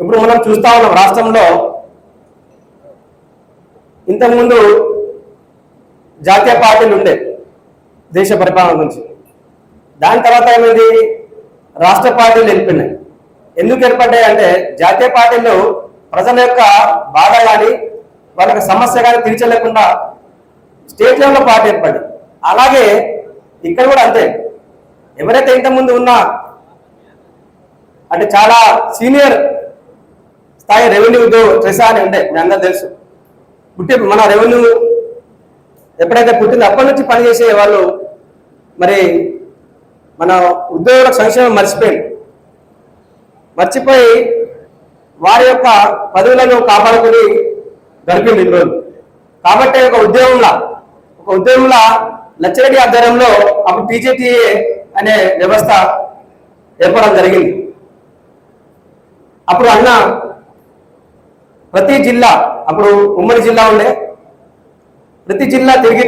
ఇప్పుడు మనం చూస్తా ఉన్నాం రాష్ట్రంలో ఇంతకుముందు జాతీయ పార్టీలు ఉండే దేశ పరిపాలన గురించి. దాని తర్వాత ఏమైంది? రాష్ట్ర పార్టీలు వెళ్ళిపోయినాయి ఎందుకు ఏర్పడ్డాయి అంటే జాతీయ పార్టీలు ప్రజల యొక్క బాధ కానీ వాళ్ళకి సమస్య కానీ తీర్చలేకుండా స్టేట్ లెవెల్లో పార్టీ ఏర్పడింది. అలాగే ఇక్కడ కూడా అంతే. ఎవరైతే ఇంతకుముందు ఉన్నా అంటే చాలా సీనియర్ స్థాయి రెవెన్యూ ట్రెసా అని ఉండే మీ అందరూ తెలుసు. పుట్టి మన రెవెన్యూ ఎప్పుడైతే పుట్టిందో అప్పటి నుంచి పనిచేసే వాళ్ళు మరి మన ఉద్యోగుల సంక్షేమం మర్చిపోయింది మర్చిపోయి వారి యొక్క పదవులను కాపాడుకుని గడిపింది ఈ రోజు కాబట్టి ఒక ఉద్యోగంలా ఒక ఉద్యోగంలా లచ్చరెడ్డి ఆధ్వర్యంలో అప్పుడు టీజేటీఏ అనే వ్యవస్థ ఏర్పడడం జరిగింది. అప్పుడు అన్న ప్రతి జిల్లా అప్పుడు ఉమ్మడి జిల్లా ఉండే ప్రతి జిల్లా తిరిగి